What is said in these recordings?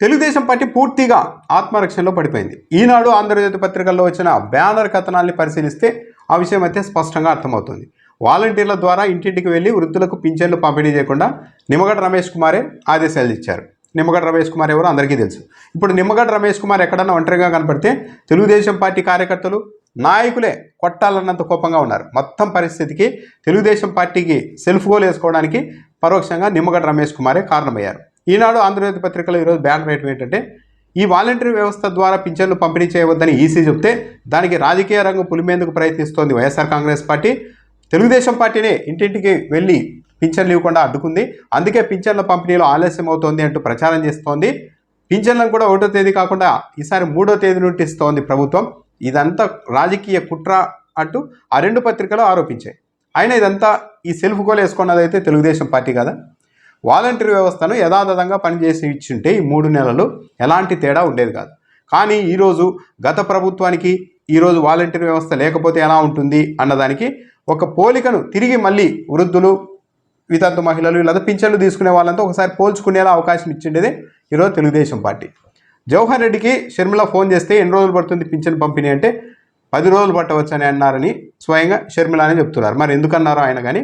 Telugu Desam party పూర్తిగా ఆత్మరక్షణలో పడిపోయింది. ఈనాడు ఆంధ్రజ్యోతి పత్రికల్లో వచ్చిన బ్యానర్ కథనాల్ని పరిశీలిస్తే ఆ విషయం అయితే స్పష్టంగా అర్థమవుతుంది. వాలంటీర్ల ద్వారా ఇంటింటికి వెళ్ళి వృద్ధులకు పింఛన్లు పంపిణీ చేయకుండా నిమ్మగడ్డ రమేష్ కుమారే ఆదేశాలు ఇచ్చారు. నిమ్మగడ్డ రమేష్ కుమార్ ఎవరో అందరికీ తెలుసు. ఇప్పుడు నిమ్మగడ్డ రమేష్ కుమార్ ఎక్కడన్నా ఒంటరిగా కనపడితే తెలుగుదేశం పార్టీ కార్యకర్తలు నాయకులే కొట్టాలన్నంత కోపంగా ఉన్నారు. మొత్తం పరిస్థితికి తెలుగుదేశం పార్టీకి సెల్ఫ్ గోల్ వేసుకోవడానికి పరోక్షంగా నిమ్మగడ్డ రమేష్ కుమారే కారణమయ్యారు. ఈనాడు ఆంధ్రజ్యోతి పత్రికలో ఈరోజు బ్యాన్ వేయటం ఏంటంటే ఈ వాలంటరీ వ్యవస్థ ద్వారా పింఛన్లు పంపిణీ చేయవద్దని ఈసీ చెప్తే దానికి రాజకీయ రంగం పులిమేందుకు ప్రయత్నిస్తోంది వైఎస్ఆర్ కాంగ్రెస్ పార్టీ. తెలుగుదేశం పార్టీనే ఇంటింటికి వెళ్ళి పింఛన్లు ఇవ్వకుండా అడ్డుకుంది. అందుకే పింఛన్ల పంపిణీలో ఆలస్యం అవుతోంది అంటూ ప్రచారం చేస్తోంది. పింఛన్లను కూడా ఒకటో తేదీ కాకుండా ఈసారి మూడో తేదీ నుండి ఇస్తోంది ప్రభుత్వం. ఇదంతా రాజకీయ కుట్ర అంటూ ఆ రెండు పత్రికలు ఆరోపించాయి. అయినా ఇదంతా ఈ సెల్ఫ్ గోల్ వేసుకున్నదైతే తెలుగుదేశం పార్టీ కదా? వాలంటీర్ వ్యవస్థను యథాతథంగా పనిచేసి ఇచ్చుంటే ఈ మూడు నెలలు ఎలాంటి తేడా ఉండేది కాదు. కానీ ఈరోజు గత ప్రభుత్వానికి ఈరోజు వాలంటీర్ వ్యవస్థ లేకపోతే ఎలా ఉంటుంది అన్నదానికి ఒక పోలికను తిరిగి మళ్ళీ వృద్ధులు వితంతు మహిళలు లేదా పింఛన్లు తీసుకునే వాళ్ళంతా ఒకసారి పోల్చుకునేలా అవకాశం ఇచ్చిండేదే ఈరోజు తెలుగుదేశం పార్టీ. జవహర్ రెడ్డికి షర్మిల ఫోన్ చేస్తే ఎన్ని రోజులు పడుతుంది పింఛన్ పంపిణీ అంటే? పది రోజులు పట్టవచ్చని అన్నారని స్వయంగా షర్మిల అని చెప్తున్నారు. మరి ఎందుకన్నారో ఆయన కానీ?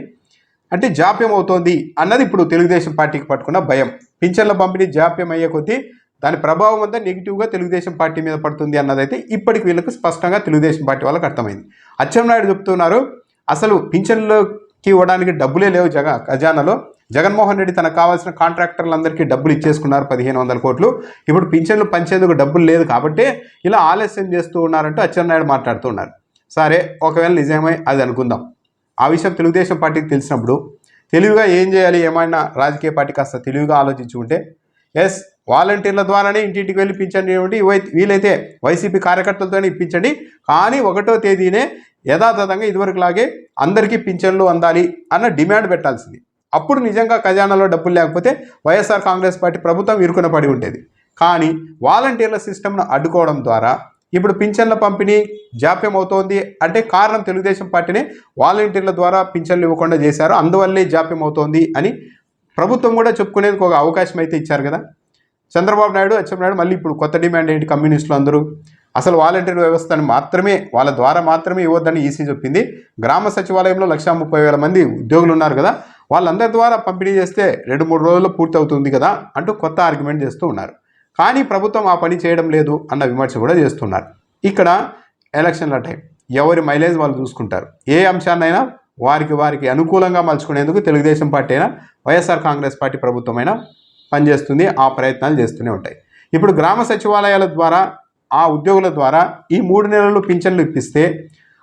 అంటే జాప్యం అవుతోంది అన్నది ఇప్పుడు తెలుగుదేశం పార్టీకి పట్టుకున్న భయం. పింఛన్ల పంపిణీ జాప్యం అయ్యే కొద్దీ దాని ప్రభావం అంతా నెగిటివ్గా తెలుగుదేశం పార్టీ మీద పడుతుంది అన్నదైతే ఇప్పటికి వీళ్ళకి స్పష్టంగా తెలుగుదేశం పార్టీ వాళ్ళకి అర్థమైంది. అచ్చెన్నాయుడు చెప్తున్నారు అసలు పింఛన్లకి ఇవ్వడానికి డబ్బులే లేవు జగ ఖజానాలో. జగన్మోహన్ రెడ్డి తనకు కావాల్సిన కాంట్రాక్టర్లందరికీ డబ్బులు ఇచ్చేసుకున్నారు పదిహేను వందల కోట్లు. ఇప్పుడు పింఛన్లు పంచేందుకు డబ్బులు లేదు కాబట్టి ఇలా ఆలస్యం చేస్తూ ఉన్నారంటూ అచ్చెన్నాయుడు మాట్లాడుతూ ఉన్నారు. సరే ఒకవేళ నిజమే అది అనుకుందాం. ఆ విషయం తెలుగుదేశం పార్టీకి తెలిసినప్పుడు తెలివిగా ఏం చేయాలి ఏమైనా రాజకీయ పార్టీ కాస్త తెలివిగా ఆలోచించుకుంటే ఎస్ వాలంటీర్ల ద్వారానే ఇంటింటికి వెళ్ళి పింఛండి ఇవ్వండి వీలైతే వైసీపీ కార్యకర్తలతోనే ఇప్పించండి కానీ ఒకటో తేదీనే యథాతథంగా ఇదివరకులాగే అందరికీ పింఛన్లు అందాలి అన్న డిమాండ్ పెట్టాల్సింది. అప్పుడు నిజంగా ఖజానాలో డబ్బులు లేకపోతే వైఎస్ఆర్ కాంగ్రెస్ పార్టీ ప్రభుత్వం ఇరుకున పడి ఉండేది. కానీ వాలంటీర్ల సిస్టమ్ను అడ్డుకోవడం ద్వారా ఇప్పుడు పింఛన్ల పంపిణీ జాప్యం అవుతోంది అంటే కారణం తెలుగుదేశం పార్టీని వాలంటీర్ల ద్వారా పింఛన్లు ఇవ్వకుండా చేశారు. అందువల్లే జాప్యం అవుతోంది అని ప్రభుత్వం కూడా చెప్పుకునేందుకు ఒక అవకాశం అయితే ఇచ్చారు కదా. చంద్రబాబు నాయుడు అచ్చెన్నాయుడు మళ్ళీ ఇప్పుడు కొత్త డిమాండ్ ఏంటి? కమ్యూనిస్టులు అందరూ. అసలు వాలంటీర్ వ్యవస్థను మాత్రమే వాళ్ళ ద్వారా మాత్రమే ఇవ్వద్దని ఈసీ చెప్పింది. గ్రామ సచివాలయంలో లక్షా ముప్పై వేల మంది ఉద్యోగులు ఉన్నారు కదా. వాళ్ళందరి ద్వారా పంపిణీ చేస్తే రెండు మూడు రోజుల్లో పూర్తి అవుతుంది కదా అంటూ కొత్త ఆర్గ్యుమెంట్ చేస్తూ ఉన్నారు. కానీ ప్రభుత్వం ఆ పని చేయడం లేదు అన్న విమర్శ కూడా చేస్తున్నారు. ఇక్కడ ఎలక్షన్ల టైం. ఎవరి మైలేజ్ వాళ్ళు చూసుకుంటారు. ఏ అంశాన్నైనా వారికి వారికి అనుకూలంగా మలుచుకునేందుకు తెలుగుదేశం పార్టీ అయినా వైఎస్ఆర్ కాంగ్రెస్ పార్టీ ప్రభుత్వమైనా పనిచేస్తుంది ఆ ప్రయత్నాలు చేస్తూనే ఉంటాయి. ఇప్పుడు గ్రామ సచివాలయాల ద్వారా ఆ ఉద్యోగుల ద్వారా ఈ మూడు నెలలు పింఛన్లు ఇప్పిస్తే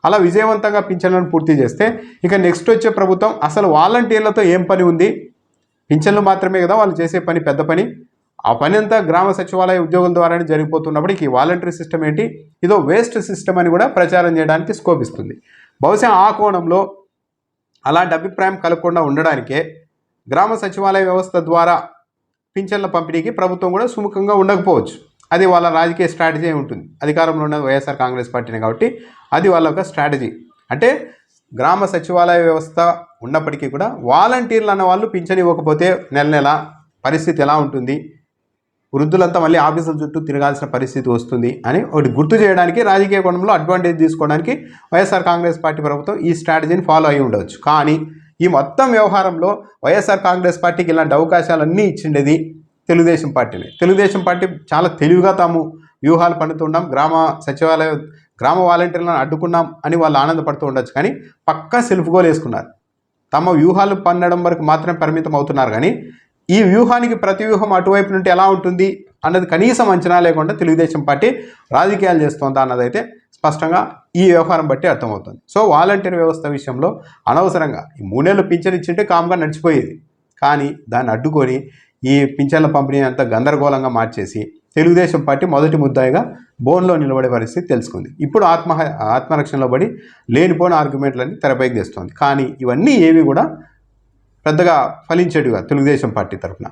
అలా విజయవంతంగా పింఛన్లను పూర్తి చేస్తే ఇక నెక్స్ట్ వచ్చే ప్రభుత్వం అసలు వాలంటీర్లతో ఏం పని ఉంది? పింఛన్లు మాత్రమే కదా వాళ్ళు చేసే పని పెద్ద పని? ఆ పని అంతా గ్రామ సచివాలయ ఉద్యోగుల ద్వారానే జరిగిపోతున్నప్పటికీ ఈ వాలంటరీ సిస్టమ్ ఏంటి? ఇదో వేస్ట్ సిస్టమ్ అని కూడా ప్రచారం చేయడానికి స్కోప్ ఇస్తుంది బహుశా ఆ కోణంలో అలాంటి అభిప్రాయం కలగకుండా ఉండడానికే గ్రామ సచివాలయ వ్యవస్థ ద్వారా పింఛన్ల పంపిణీకి ప్రభుత్వం కూడా సుముఖంగా ఉండకపోవచ్చు. అది వాళ్ళ రాజకీయ స్ట్రాటజీ ఉంటుంది. అధికారంలో ఉన్న వైఎస్ఆర్ కాంగ్రెస్ పార్టీని కాబట్టి అది వాళ్ళ ఒక స్ట్రాటజీ. అంటే గ్రామ సచివాలయ వ్యవస్థ ఉన్నప్పటికీ కూడా వాలంటీర్లు అన్న వాళ్ళు పింఛన్ ఇవ్వకపోతే నెల నెల పరిస్థితి ఎలా ఉంటుంది? వృద్ధులంతా మళ్ళీ ఆఫీసుల చుట్టూ తిరగాల్సిన పరిస్థితి వస్తుంది అని ఒకటి గుర్తు చేయడానికి రాజకీయ కోణంలో అడ్వాంటేజ్ తీసుకోవడానికి వైఎస్ఆర్ కాంగ్రెస్ పార్టీ ప్రభుత్వం ఈ స్ట్రాటజీని ఫాలో అయి ఉండవచ్చు. కానీ ఈ మొత్తం వ్యవహారంలో వైఎస్ఆర్ కాంగ్రెస్ పార్టీకి ఇలాంటి అవకాశాలన్నీ ఇచ్చిండేది తెలుగుదేశం పార్టీని. తెలుగుదేశం పార్టీ చాలా తెలివిగా తాము వ్యూహాలు పన్నుతున్నాం గ్రామ సచివాలయ గ్రామ వాలంటీర్లను అడ్డుకున్నాం అని వాళ్ళు ఆనందపడుతూ ఉండొచ్చు. కానీ పక్కా సెల్ఫ్ గోల్ వేసుకున్నారు. తమ వ్యూహాలు పన్నడం వరకు మాత్రమే పరిమితం అవుతున్నారు. కానీ ఈ వ్యూహానికి ప్రతి వ్యూహం అటువైపు నుండి ఎలా ఉంటుంది అన్నది కనీసం అంచనా లేకుండా తెలుగుదేశం పార్టీ రాజకీయాలు చేస్తోందా అన్నదైతే స్పష్టంగా ఈ వ్యవహారం బట్టి అర్థమవుతుంది. సో వాలంటీర్ వ్యవస్థ విషయంలో అనవసరంగా ఈ మూడేళ్ళు పింఛన్ ఇచ్చింటే కామ్గా నడిచిపోయేది. కానీ దాన్ని అడ్డుకొని ఈ పింఛన్ల పంపిణీ అంతా గందరగోళంగా మార్చేసి తెలుగుదేశం పార్టీ మొదటి ముద్దాయిగా బోన్లో నిలబడే పరిస్థితి తెలుసుకుంది. ఇప్పుడు ఆత్మ ఆత్మరక్షణలో పడి లేనిపోని ఆర్గ్యుమెంట్లని తెరపైకి తెస్తోంది. కానీ ఇవన్నీ ఏవి కూడా పెద్దగా ఫలించేటివిగా తెలుగుదేశం పార్టీ తరఫున.